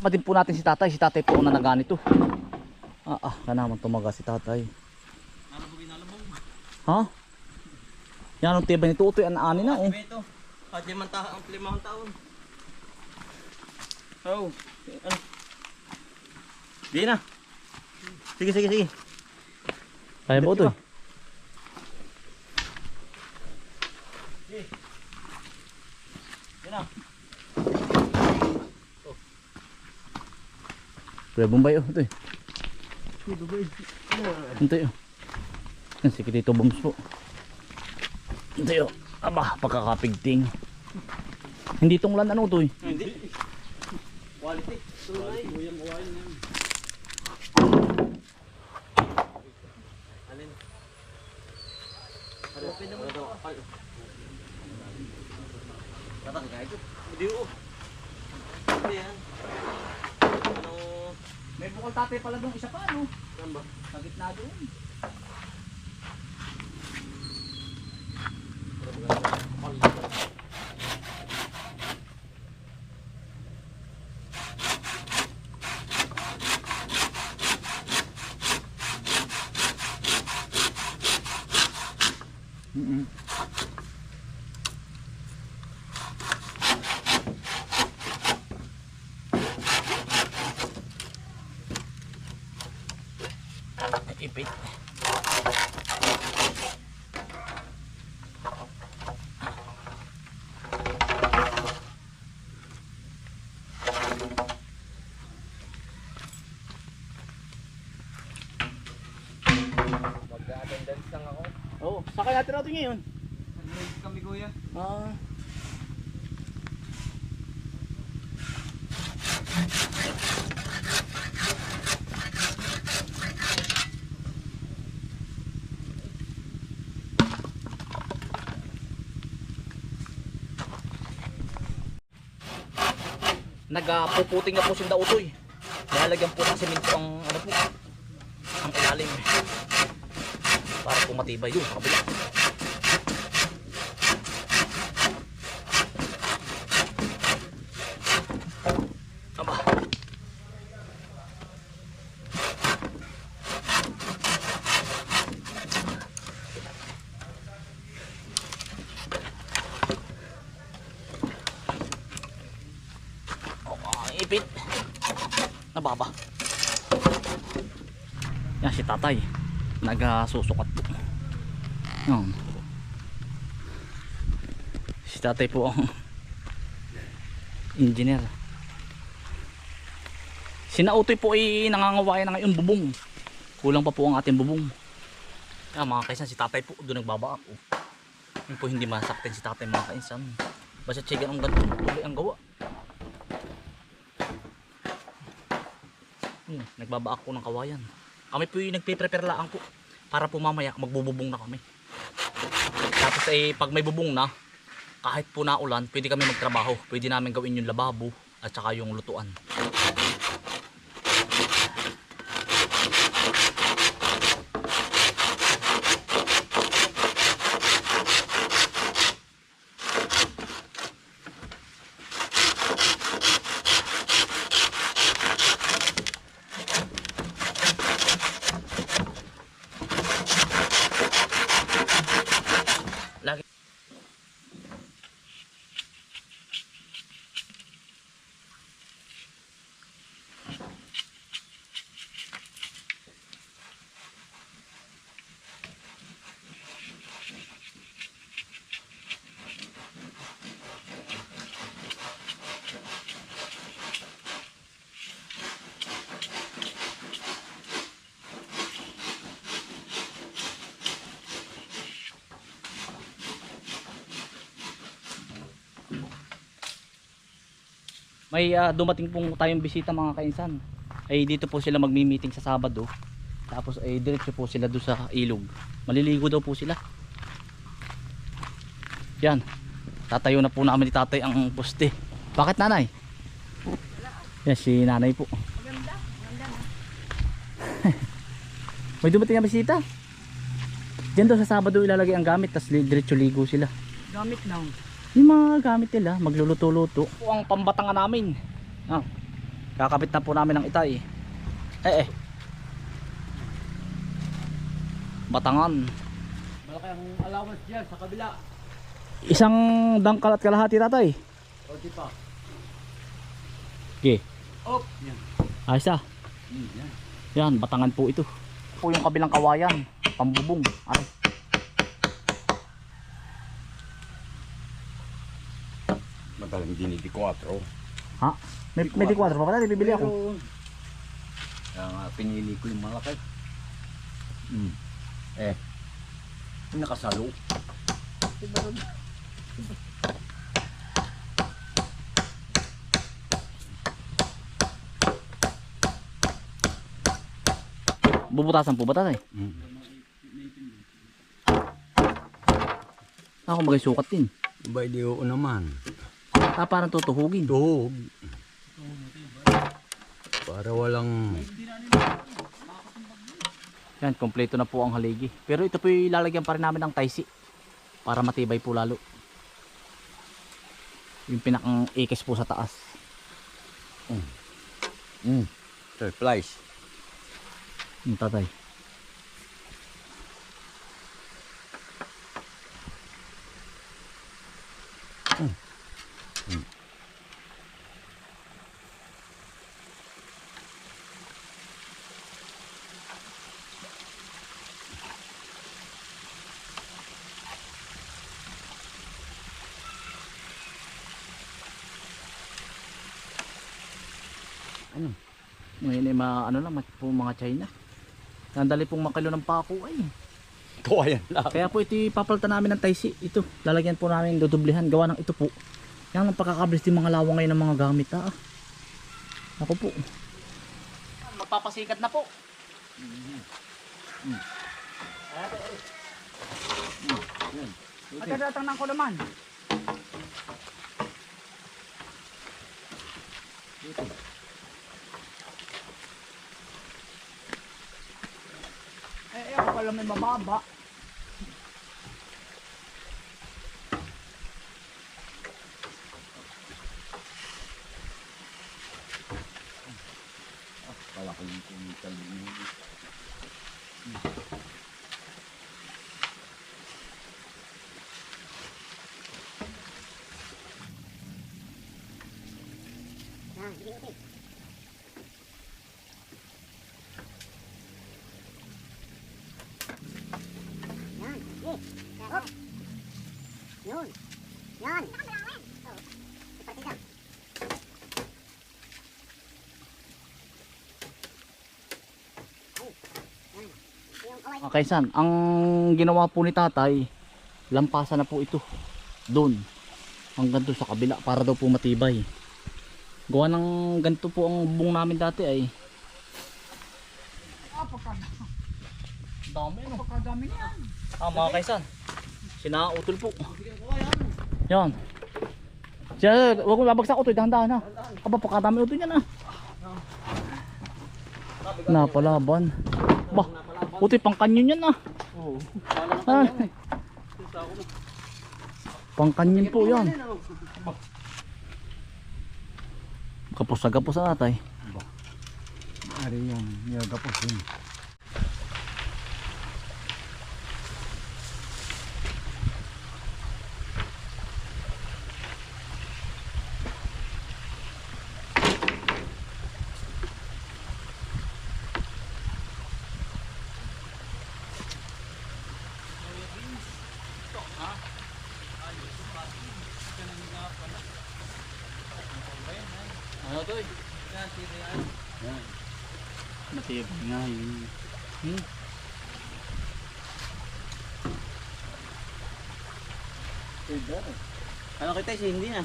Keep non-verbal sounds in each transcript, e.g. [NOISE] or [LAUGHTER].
pa din po natin si tatay. Si tatay po na naganito. Ah, ah, ka naman tumaga si tatay. Ha? Yan ang tibay nito. Ito yung ani na oh. Ito. At limang taon, ang limang taon. Oh. Ano? Di na. Sige, sige, sige. Kaya ba ito? Yan na. Kuya Bombay oh. Ito eh. Ito eh. Yan si Kitito Bombs po. Ito eh. Aba, pagkakapigting. Hindi tunglan ano to eh. Hindi. Quality. Tunay. Alin? Open naman ito. Tatang nga ito. Hindi ko. Hindi yan. Ano? Bukal tatay pala doon isa pa ano. Saan ba? Sa gitna doon. Mm Ipit. Mag-attendance lang ako. Oo, oh, saka natin natin ngayon. Nag-release kami kuya. Ah. Nagpuputing na po si Dautoy. Lalagyan po ng semento ang ano po, ang ilalim. Para po matibay yun sa. Aba. Oh, ipit. Nababa. Yan si tatay. Nagasusukat po. Yan. Si tatay po ang engineer. Sinautoy po ay nangangawayan na ngayon bubong. Kulang pa po ang ating bubong. Kaya mga kaisan, si tatay po doon nagbaba ako. Yun po hindi masaktin si tatay mga kaisan. Basta tsigan ang ganito, tuloy ang gawa. Hmm, nagbaba ako ng kawayan. Kami po yung nagpe-prepare lang po para po mamaya magbububong na kami. Tapos ay pag may bubong na, kahit po na ulan, pwede kami magtrabaho. Pwede namin gawin yung lababo at saka yung lutuan. May ah, dumating pong tayong bisita mga kainsan. Ay dito po sila magmi-meeting sa Sabado. Tapos ay diretso po sila doon sa ilog. Maliligo daw po sila. Yan. Tatayo na po namin ni tatay ang poste. Bakit nanay? Yan si nanay po. Maganda, maganda na. [LAUGHS] May dumating na bisita. Diyan daw sa Sabado ilalagay ang gamit tapos diretso ligo sila. Gamit lang. Yung mga gamit nila, magluluto-luto. Ang pambatangan namin. Ah. Kakapit na po namin ng itay. Eh eh. Batangan. Malaki ang allowance dyan sa kabila. Isang dangkal at kalahati tatay. O di pa. Okay. Op! Yan. Ayos ah. Hmm, yan. Yan, batangan po ito. Po yung kabilang kawayan. Pambubong. Ay. Madalang dinidi 4. Ha? May, may di 4 pa pala. Di bibili ako. Kaya nga pinili ko yung malaki. Hmm. Eh. Yung nakasalo. Bubutasan po ba tatay? Hmm. Ako magay sukat din. Ba di oo naman. Ah, parang tutuhugin. Tuhog. Para walang Yan, kompleto na po ang haligi. Pero ito po yung lalagyan pa rin namin ng taisi. Para matibay po lalo. Yung pinakang ikis po sa taas. hmm. surprise. Yung tatay. Ano? Ngayon ay mga, ano lang, po mga China. Nandali pong makilo ng pako ay. Kawayan lang. Kaya po ito papalitan namin ng taisi. Ito, lalagyan po namin dudublihan. Gawa ng ito po. Yan ang pagkakabilis din mga lawang ngayon ng mga gamit. Ah. Ako po. Magpapasikat na po. At tatatang ko naman. Eh, ako pala may mababa. Kala ko yung kumital mo. Yun. Yan. Mga kaisan, ang ginawa po ni tatay, lampasan na po ito. Doon. Hanggang doon sa kabila para daw po matibay. Gawa ng ganito po ang bubong namin dati ay. Dami no. pagkadami niyan. Ah, mga kaisan. Sinautol po. Yan. Siya, wag mo babagsak utoy, dahan-dahan ha. Aba, pakadami utoy niyan ah. Napalaban. Ba, utoy pang kanyon yan ah. Oo. Ah. Pang kanyon po yan. Kapos na kapos na natay. Ari yan. Yaga po sin. Ano to eh? Matibay nga yun. Hmm. Ano kita si hindi na?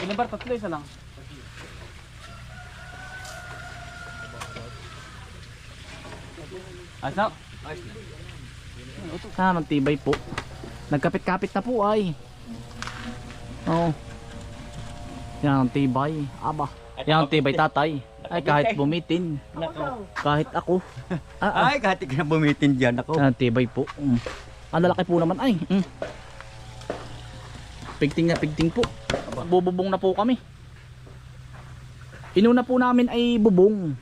Ilan ba? Tatlo isa lang. Asa? Sana magtibay po. Nagkapit-kapit na po ay. Oo. Yan ang tibay. Aba. Yan ang tibay tatay. Ay kahit bumitin. Kahit ako. Ah, [LAUGHS] ah. Ay, kahit ka na bumitin dyan ako. Yan ang tibay po. Mm. Ang lalaki po naman ay. Mm. Pigting na pigting po. Bububong na po kami. Inuna po namin ay bubong.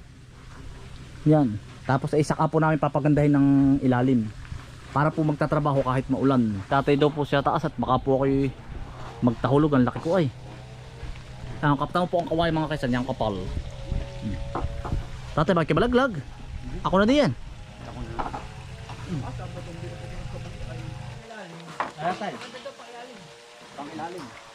Yan. Tapos ay saka po namin papagandahin ng ilalim. Para po magtatrabaho kahit maulan. Tatay daw po siya taas at baka po kayo magtahulog. Ang laki ko ay. Ang kapta mo po ang kaway mga kaisan. Yung kapal. Hmm. Tatay bakit malaglag? Ako na din yan. Kaya tayo.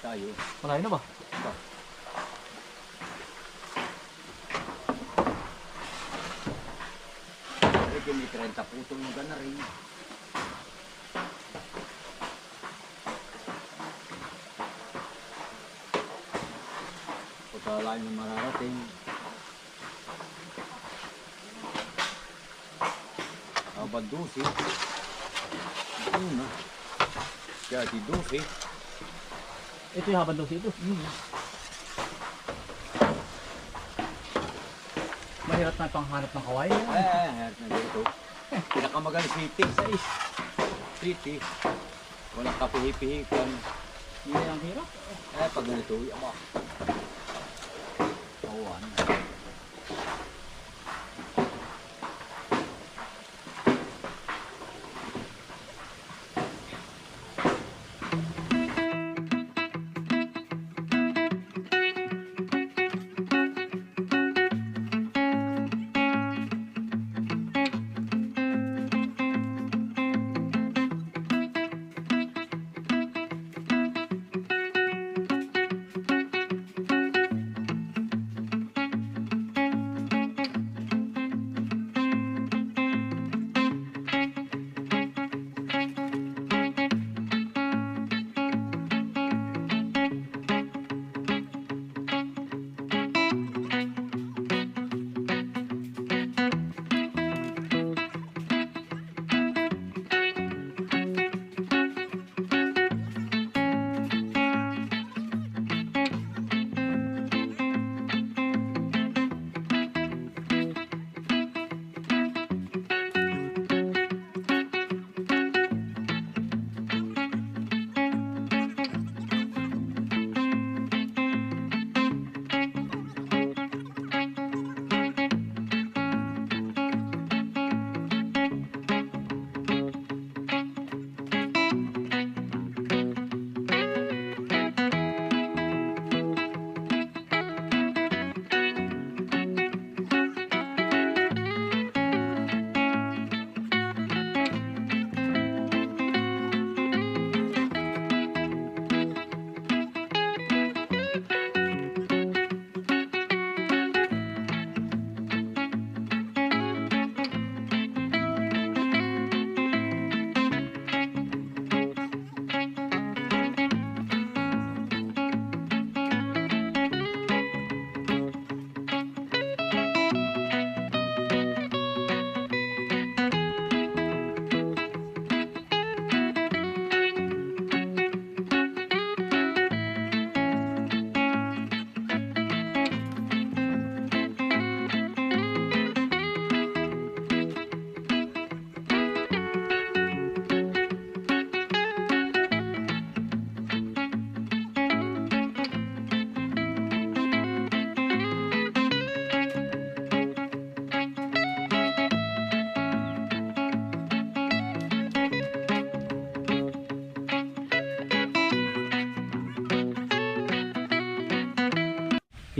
Tayo. Malayo na ba? Pwede may 30 putong mga na rin. Pagkalayo na mararating. Abad dosi. Una. Kaya di dosi. Ito yung habang daw ito. Mahirap na panghanap ng kaway. Ay, ay, ay, na dito. Pinakamagaling city. Sais. City. Walang kapihi-pihikan. Hindi ang hirap. Eh, pag ganito, ama. Awan.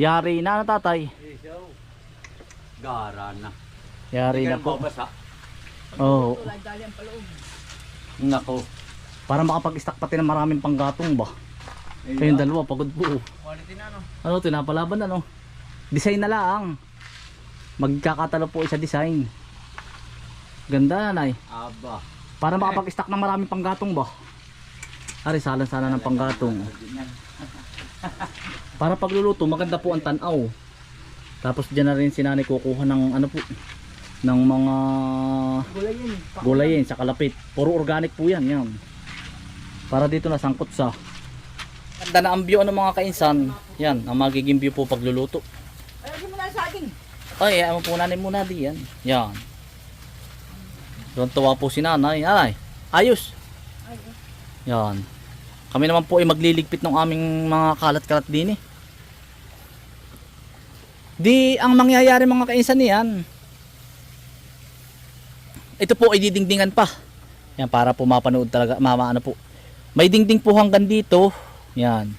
Yari na na tatay. Gara na. Yari na po. nababasa. Oo. Nako. Para makapag-stack pati ng maraming panggatong ba? Kayong dalawa, pagod po. Quality na no. Ano, tinapalaban ano? Design na lang. Magkakatalo po sa design. Ganda na, nay. Aba. Para makapag-stack ng maraming panggatong ba? Ari, salan sana ng panggatong. [LAUGHS] Para pagluluto, maganda po ang tanaw. Tapos dyan na rin si nanay kukuha ng ano po, ng mga Gulay yun. eh. gulayin sa kalapit. Puro organic po yan, yan. Para dito na sangkot sa. Ganda na ang view ano mga kainsan. Yan, ang magiging view po pagluluto. Ay, mo na sa akin. Ay, ayaw mo po nanay muna di yan. Yan. Doon tuwa po si nanay. Ay, ayos. Yan. Kami naman po ay magliligpit ng aming mga kalat-kalat din eh. Di, ang mangyayari mga kainsan niyan, ito po ay didingdingan pa. Yan, para po mapanood talaga, mama ano po. May dingding po hanggang dito. Yan.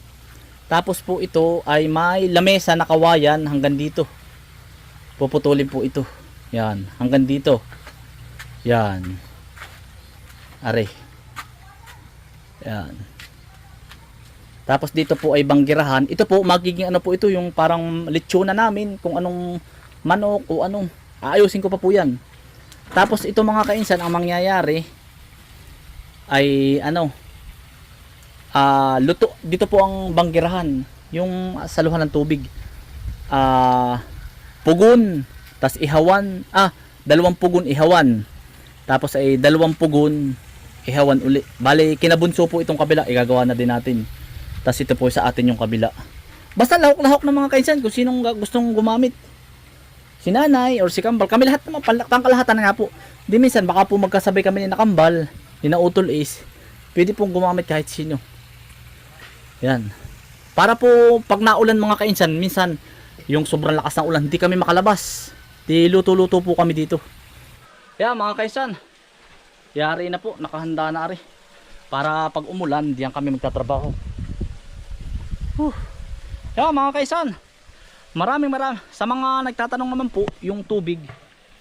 Tapos po ito ay may lamesa na kawayan hanggang dito puputulin po ito yan hanggang dito yan are yan tapos dito po ay banggirahan ito po magiging ano po ito yung parang lechona namin kung anong manok o anong aayusin ko pa po yan tapos ito mga kainsan ang mangyayari ay ano ah luto dito po ang banggirahan yung saluhan ng tubig ah pugon, tas ihawan, ah, dalawang pugon ihawan. Tapos ay dalawang pugon ihawan uli. Bali, kinabunso po itong kabila, igagawa na din natin. Tas ito po sa atin yung kabila. Basta lahok-lahok ng mga kainsan kung sinong gustong gumamit. Si nanay or si kambal, kami lahat naman, pangkalahatan nga po. Di minsan, baka po magkasabay kami ni nakambal, ni na utol is, pwede pong gumamit kahit sino. Yan. Para po, pag naulan mga kainsan, minsan, yung sobrang lakas ng ulan, hindi kami makalabas. Di luto-luto po kami dito. Kaya mga kaisan, yari na po, nakahanda na ari. Para pag umulan, diyan kami magtatrabaho. Huh. Kaya mga kaisan, maraming maraming, sa mga nagtatanong naman po, yung tubig,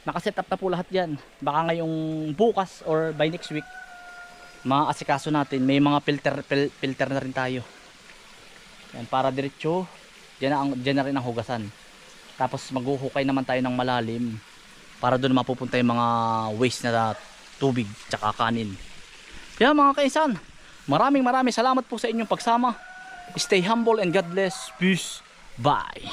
nakaset up na po lahat yan. Baka ngayong bukas or by next week, maasikaso natin. May mga filter, fil- filter na rin tayo. Yan, para diretso, Diyan na, ang, diyan na rin ang hugasan. Tapos maghuhukay naman tayo ng malalim para doon mapupunta yung mga waste na tubig tsaka kanin. Kaya mga kaisan, maraming maraming salamat po sa inyong pagsama. Stay humble and God bless. Peace. Bye.